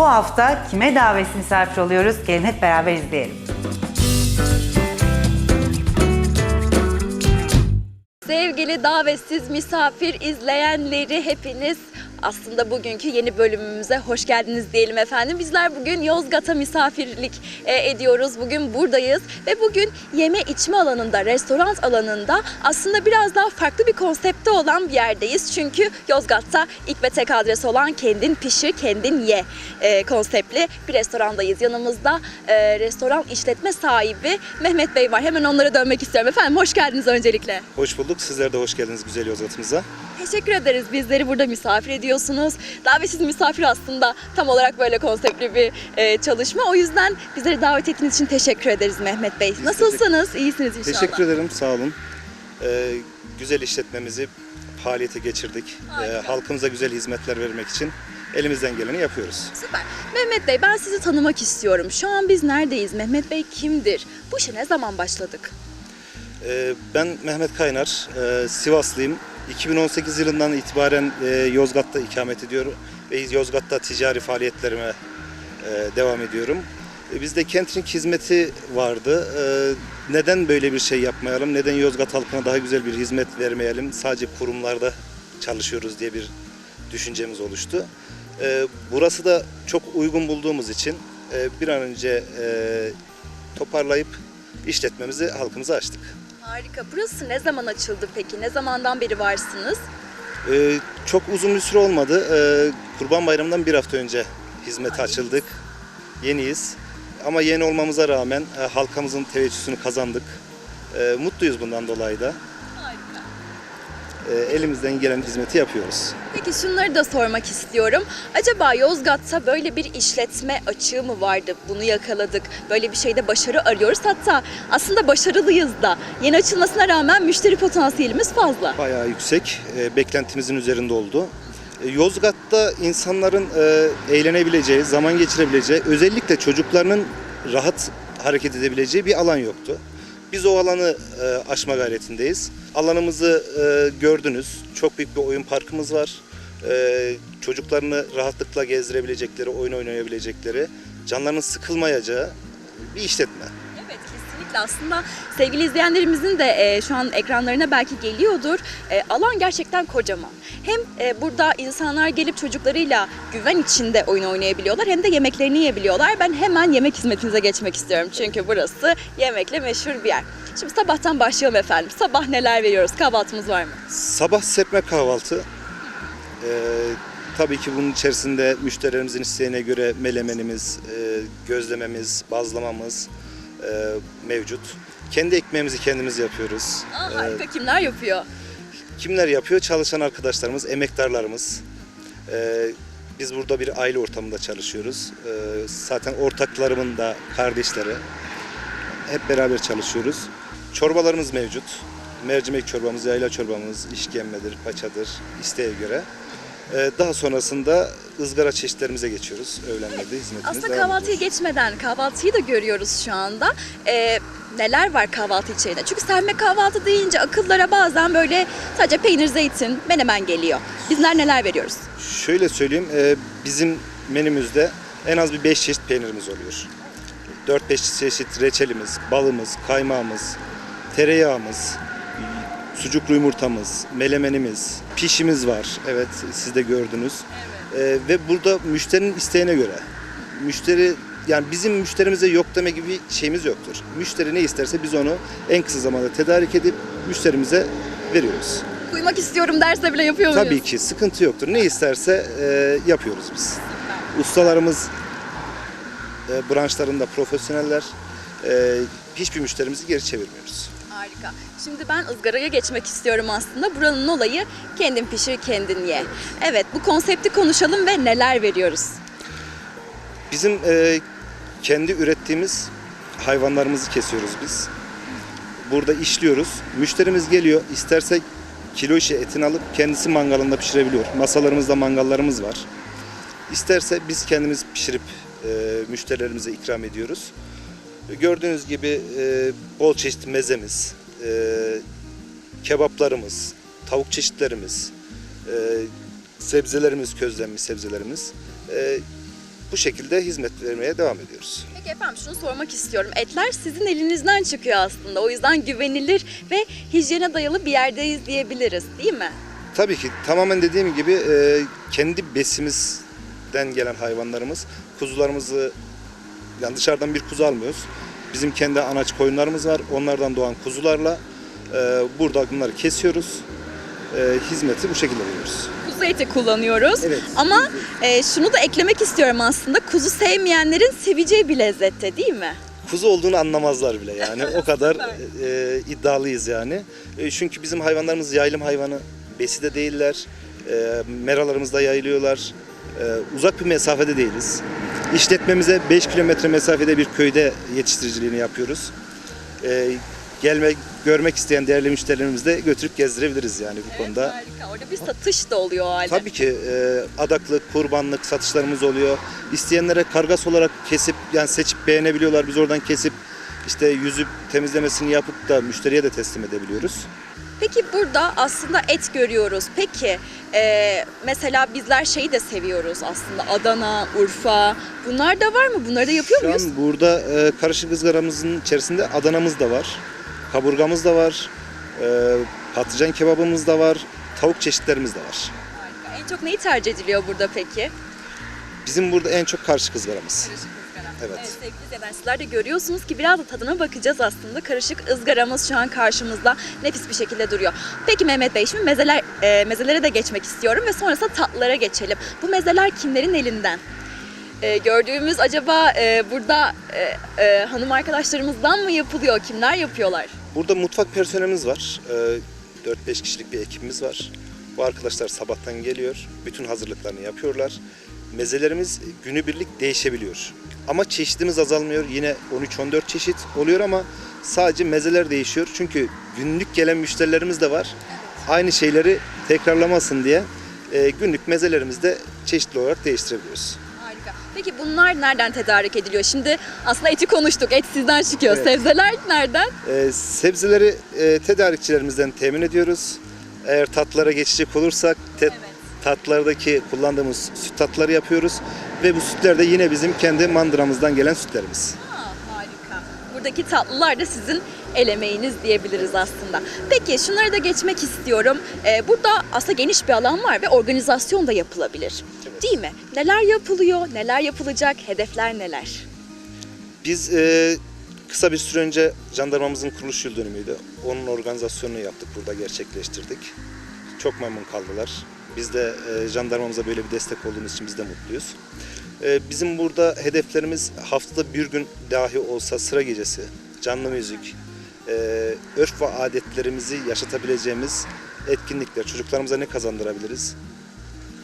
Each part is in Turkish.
Bu hafta kime davetsiz misafir oluyoruz? Gelin hep beraber izleyelim. Sevgili davetsiz misafir izleyenleri hepiniz aslında bugünkü yeni bölümümüze hoş geldiniz diyelim efendim. Bizler bugün Yozgat'a misafirlik e, ediyoruz. Bugün buradayız ve bugün yeme içme alanında, restoran alanında aslında biraz daha farklı bir konsepte olan bir yerdeyiz. Çünkü Yozgat'ta ilk ve tek adres olan kendin pişir, kendin ye e, konseptli bir restorandayız. Yanımızda e, restoran işletme sahibi Mehmet Bey var. Hemen onlara dönmek istiyorum. Efendim hoş geldiniz öncelikle. Hoş bulduk. Sizler de hoş geldiniz güzel Yozgat'ımıza. Teşekkür ederiz. Bizleri burada misafir ediyorsunuz. Davetsiz misafir aslında tam olarak böyle konseptli bir e, çalışma. O yüzden bizleri davet ettiğiniz için teşekkür ederiz Mehmet Bey. Nasılsınız? İyisiniz inşallah. Teşekkür ederim. Sağ olun. Ee, güzel işletmemizi faaliyete geçirdik. Harika. Ee, halkımıza güzel hizmetler vermek için elimizden geleni yapıyoruz. Süper. Mehmet Bey ben sizi tanımak istiyorum. Şu an biz neredeyiz? Mehmet Bey kimdir? Bu işe ne zaman başladık? Ee, ben Mehmet Kaynar, e, Sivaslıyım. 2018 yılından itibaren e, Yozgat'ta ikamet ediyorum ve Yozgat'ta ticari faaliyetlerime e, devam ediyorum. E, Bizde catering hizmeti vardı. E, Neden böyle bir şey yapmayalım? Neden Yozgat halkına daha güzel bir hizmet vermeyelim? Sadece kurumlarda çalışıyoruz diye bir düşüncemiz oluştu. E, Burası da çok uygun bulduğumuz için e, bir an önce e, toparlayıp işletmemizi halkımıza açtık. Harika. Burası ne zaman açıldı peki? Ne zamandan beri varsınız? Ee, çok uzun bir süre olmadı. Ee, Kurban Bayramı'ndan bir hafta önce hizmete açıldık. Yeniyiz. Ama yeni olmamıza rağmen e, halkamızın teveccühünü kazandık. E, mutluyuz bundan dolayı da. E, elimizden gelen hizmeti yapıyoruz. Peki şunları da sormak istiyorum. Acaba Yozgat'ta böyle bir işletme açığı mı vardı? Bunu yakaladık. Böyle bir şeyde başarı arıyoruz. Hatta aslında başarılıyız da. Yeni açılmasına rağmen müşteri potansiyelimiz fazla. Bayağı yüksek. E, beklentimizin üzerinde oldu. E, Yozgat'ta insanların eğlenebileceği, zaman geçirebileceği, özellikle çocuklarının rahat hareket edebileceği bir alan yoktu. Biz o alanı e, aşma gayretindeyiz. Alanımızı e, gördünüz. Çok büyük bir oyun parkımız var. E, çocuklarını rahatlıkla gezdirebilecekleri, oyun oynayabilecekleri, canlarının sıkılmayacağı bir işletme. Kesinlikle aslında sevgili izleyenlerimizin de e, şu an ekranlarına belki geliyordur. E, alan gerçekten kocaman. Hem e, burada insanlar gelip çocuklarıyla güven içinde oyun oynayabiliyorlar hem de yemeklerini yiyebiliyorlar. Ben hemen yemek hizmetinize geçmek istiyorum çünkü burası yemekle meşhur bir yer. Şimdi sabahtan başlayalım efendim. Sabah neler veriyoruz? Kahvaltımız var mı? Sabah serpme kahvaltı. Ee, tabii ki bunun içerisinde müşterilerimizin isteğine göre melemenimiz, e, gözlememiz, bazlamamız e, mevcut. Kendi ekmeğimizi kendimiz yapıyoruz. Aa, Ee, harika. Kimler yapıyor? kimler yapıyor? Çalışan arkadaşlarımız, emektarlarımız. Ee, biz burada bir aile ortamında çalışıyoruz. Ee, zaten ortaklarımın da kardeşleri. Hep beraber çalışıyoruz. Çorbalarımız mevcut. Mercimek çorbamız, yayla çorbamız, işkembedir, paçadır isteğe göre. Ee, daha sonrasında ızgara çeşitlerimize geçiyoruz. Öğlenlerde hizmetimiz Aslında devam kahvaltıya ediyor. geçmeden kahvaltıyı da görüyoruz şu anda. Ee, neler var kahvaltı içeriğinde? Çünkü serme kahvaltı deyince akıllara bazen böyle sadece peynir, zeytin, menemen geliyor. Bizler neler veriyoruz? Şöyle söyleyeyim, e, bizim menümüzde en az bir 5 çeşit peynirimiz oluyor. 4-5 çeşit reçelimiz, balımız, kaymağımız, tereyağımız, sucuklu yumurtamız, melemenimiz, pişimiz var. Evet siz de gördünüz. E, ve burada müşterinin isteğine göre. Müşteri yani bizim müşterimize yok deme gibi bir şeyimiz yoktur. Müşteri ne isterse biz onu en kısa zamanda tedarik edip müşterimize veriyoruz. Uyumak istiyorum derse bile yapıyor muyuz? Tabii ki sıkıntı yoktur. Ne isterse e, yapıyoruz biz. Ustalarımız e, branşlarında profesyoneller. E, hiçbir müşterimizi geri çevirmiyoruz. Harika. Şimdi ben ızgaraya geçmek istiyorum aslında. Buranın olayı kendin pişir, kendin ye. Evet, bu konsepti konuşalım ve neler veriyoruz? Bizim e, kendi ürettiğimiz hayvanlarımızı kesiyoruz biz. Burada işliyoruz. Müşterimiz geliyor. isterse kilo işi etini alıp kendisi mangalında pişirebiliyor. Masalarımızda mangallarımız var. İsterse biz kendimiz pişirip e, müşterilerimize ikram ediyoruz. Gördüğünüz gibi e, bol çeşit mezemiz, e, kebaplarımız, tavuk çeşitlerimiz, e, sebzelerimiz, közlenmiş sebzelerimiz. E, bu şekilde hizmet vermeye devam ediyoruz. Peki efendim şunu sormak istiyorum. Etler sizin elinizden çıkıyor aslında. O yüzden güvenilir ve hijyene dayalı bir yerdeyiz diyebiliriz değil mi? Tabii ki tamamen dediğim gibi e, kendi besimizden gelen hayvanlarımız. Kuzularımızı yani dışarıdan bir kuzu almıyoruz. Bizim kendi anaç koyunlarımız var. Onlardan doğan kuzularla e, burada bunları kesiyoruz. E, hizmeti bu şekilde veriyoruz. Kuzu eti kullanıyoruz. Evet. Ama e, şunu da eklemek istiyorum aslında. Kuzu sevmeyenlerin seveceği bir lezzette değil mi? Kuzu olduğunu anlamazlar bile yani. O kadar e, iddialıyız yani. E, çünkü bizim hayvanlarımız yaylım hayvanı. Besi de değiller. E, meralarımızda yayılıyorlar. E, uzak bir mesafede değiliz. İşletmemize 5 kilometre mesafede bir köyde yetiştiriciliğini yapıyoruz. E, gelmek, görmek isteyen değerli müşterilerimizi de götürüp gezdirebiliriz yani bu konuda. harika. Orada bir satış da oluyor o halde. Tabii ki e, adaklık, kurbanlık satışlarımız oluyor. İsteyenlere kargas olarak kesip yani seçip beğenebiliyorlar. Biz oradan kesip işte yüzüp temizlemesini yapıp da müşteriye de teslim edebiliyoruz. Peki burada aslında et görüyoruz. Peki e, mesela bizler şeyi de seviyoruz aslında. Adana, Urfa. Bunlar da var mı? Bunları da yapıyor Şu muyuz? an burada e, karışık ızgaramızın içerisinde Adana'mız da var. Kaburgamız da var. E, patlıcan kebabımız da var. Tavuk çeşitlerimiz de var. En çok neyi tercih ediliyor burada peki? Bizim burada en çok karışık ızgaramız. Evet. Evet sevgili izleyenler sizler de görüyorsunuz ki biraz da tadına bakacağız aslında. Karışık ızgaramız şu an karşımızda nefis bir şekilde duruyor. Peki Mehmet Bey şimdi mezeler, e, mezelere de geçmek istiyorum ve sonrasında tatlılara geçelim. Bu mezeler kimlerin elinden? E, gördüğümüz acaba e, burada e, e, hanım arkadaşlarımızdan mı yapılıyor? Kimler yapıyorlar? Burada mutfak personelimiz var. Ee, 4-5 kişilik bir ekibimiz var. Bu arkadaşlar sabahtan geliyor. Bütün hazırlıklarını yapıyorlar. Mezelerimiz günübirlik değişebiliyor. Ama çeşitimiz azalmıyor. Yine 13-14 çeşit oluyor ama sadece mezeler değişiyor. Çünkü günlük gelen müşterilerimiz de var. Aynı şeyleri tekrarlamasın diye e, günlük mezelerimizi de çeşitli olarak değiştirebiliyoruz. Harika. Peki bunlar nereden tedarik ediliyor? Şimdi aslında eti konuştuk. Et sizden çıkıyor. Evet. Sebzeler nereden? Ee, sebzeleri e, tedarikçilerimizden temin ediyoruz. Eğer tatlara geçecek olursak te- tatlardaki kullandığımız süt tatları yapıyoruz. Ve bu sütler de yine bizim kendi mandıramızdan gelen sütlerimiz. Aa, harika. Buradaki tatlılar da sizin el emeğiniz diyebiliriz aslında. Peki şunları da geçmek istiyorum. Ee, burada aslında geniş bir alan var ve organizasyon da yapılabilir. Evet. Değil mi? Neler yapılıyor, neler yapılacak, hedefler neler? Biz e, kısa bir süre önce jandarmamızın kuruluş yıl dönümüydü. Onun organizasyonunu yaptık, burada gerçekleştirdik. Çok memnun kaldılar. Biz de e, jandarmamıza böyle bir destek olduğumuz için biz de mutluyuz. E, bizim burada hedeflerimiz haftada bir gün dahi olsa sıra gecesi, canlı müzik, e, örf ve adetlerimizi yaşatabileceğimiz etkinlikler, çocuklarımıza ne kazandırabiliriz,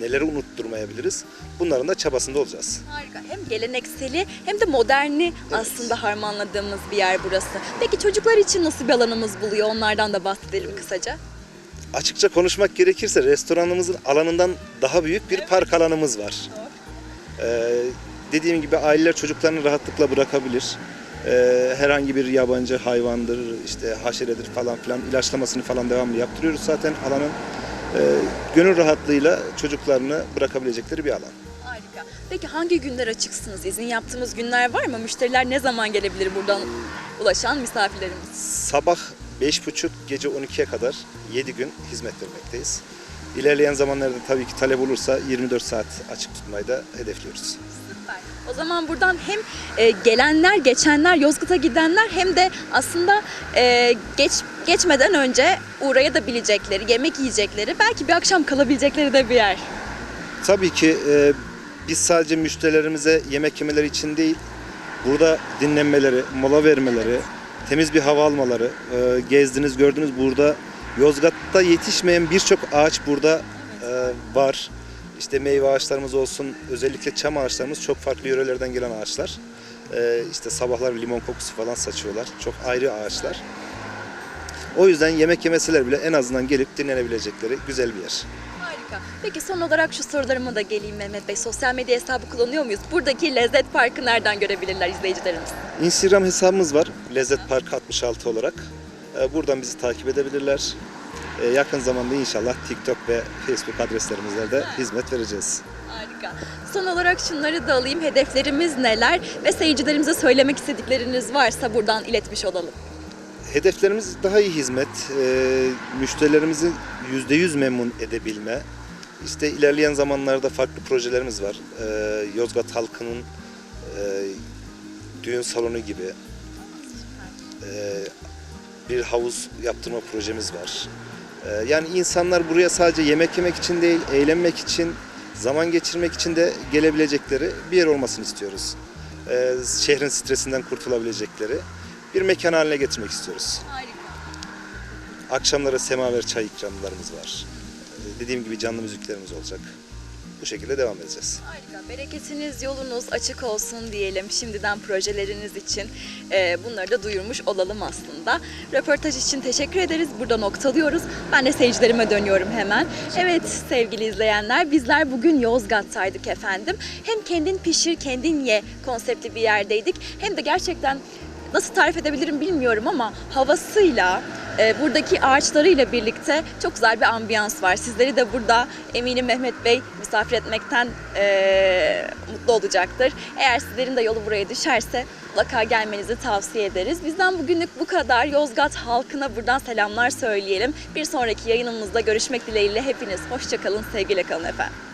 neleri unutturmayabiliriz, bunların da çabasında olacağız. Harika. Hem gelenekseli hem de moderni aslında harmanladığımız bir yer burası. Peki çocuklar için nasıl bir alanımız buluyor? Onlardan da bahsedelim kısaca. Açıkça konuşmak gerekirse restoranımızın alanından daha büyük bir park alanımız var. Ee, dediğim gibi aileler çocuklarını rahatlıkla bırakabilir. Ee, herhangi bir yabancı hayvandır, işte haşeredir falan filan ilaçlamasını falan devamlı yaptırıyoruz zaten alanın. Ee, gönül rahatlığıyla çocuklarını bırakabilecekleri bir alan. Harika. Peki hangi günler açıksınız? İzin yaptığımız günler var mı? Müşteriler ne zaman gelebilir buradan ulaşan misafirlerimiz? Sabah 5.30 gece 12'ye kadar 7 gün hizmet vermekteyiz. İlerleyen zamanlarda tabii ki talep olursa 24 saat açık tutmayı da hedefliyoruz. O zaman buradan hem e, gelenler, geçenler, Yozgat'a gidenler hem de aslında e, geç geçmeden önce uğrayabilicekleri, yemek yiyecekleri, belki bir akşam kalabilecekleri de bir yer. Tabii ki e, biz sadece müşterilerimize yemek yemeleri için değil, burada dinlenmeleri, mola vermeleri, temiz bir hava almaları, e, gezdiniz, gördünüz burada Yozgat'ta yetişmeyen birçok ağaç burada e, var. İşte meyve ağaçlarımız olsun, özellikle çam ağaçlarımız çok farklı yörelerden gelen ağaçlar. E, işte sabahlar limon kokusu falan saçıyorlar. Çok ayrı ağaçlar. O yüzden yemek yemeseler bile en azından gelip dinlenebilecekleri güzel bir yer. Harika. Peki son olarak şu sorularıma da geleyim Mehmet Bey. Sosyal medya hesabı kullanıyor muyuz? Buradaki Lezzet Parkı nereden görebilirler izleyicilerimiz? Instagram hesabımız var. Lezzet Park 66 olarak. Ee, Buradan bizi takip edebilirler. Ee, Yakın zamanda inşallah TikTok ve Facebook adreslerimizde de hizmet vereceğiz. Harika. Son olarak şunları da alayım. Hedeflerimiz neler ve seyircilerimize söylemek istedikleriniz varsa buradan iletmiş olalım. Hedeflerimiz daha iyi hizmet, e, müşterilerimizi %100 memnun edebilme. İşte ilerleyen zamanlarda farklı projelerimiz var. E, Yozgat halkının e, düğün salonu gibi e, bir havuz yaptırma projemiz var. E, yani insanlar buraya sadece yemek yemek için değil, eğlenmek için, zaman geçirmek için de gelebilecekleri bir yer olmasını istiyoruz. E, şehrin stresinden kurtulabilecekleri bir mekan haline getirmek istiyoruz. Harika. Akşamları semaver çay ikramlarımız var. Ee, Dediğim gibi canlı müziklerimiz olacak. Bu şekilde devam edeceğiz. Harika. Bereketiniz, yolunuz açık olsun diyelim şimdiden projeleriniz için. Ee, bunları da duyurmuş olalım aslında. Röportaj için teşekkür ederiz. Burada noktalıyoruz. Ben de seyircilerime dönüyorum hemen. Evet sevgili izleyenler bizler bugün Yozgat'taydık efendim. Hem kendin pişir kendin ye konseptli bir yerdeydik. Hem de gerçekten nasıl tarif edebilirim bilmiyorum ama havasıyla, e, buradaki ağaçlarıyla birlikte çok güzel bir ambiyans var. Sizleri de burada eminim Mehmet Bey misafir etmekten e, mutlu olacaktır. Eğer sizlerin de yolu buraya düşerse mutlaka gelmenizi tavsiye ederiz. Bizden bugünlük bu kadar. Yozgat halkına buradan selamlar söyleyelim. Bir sonraki yayınımızda görüşmek dileğiyle hepiniz hoşçakalın, sevgiyle kalın efendim.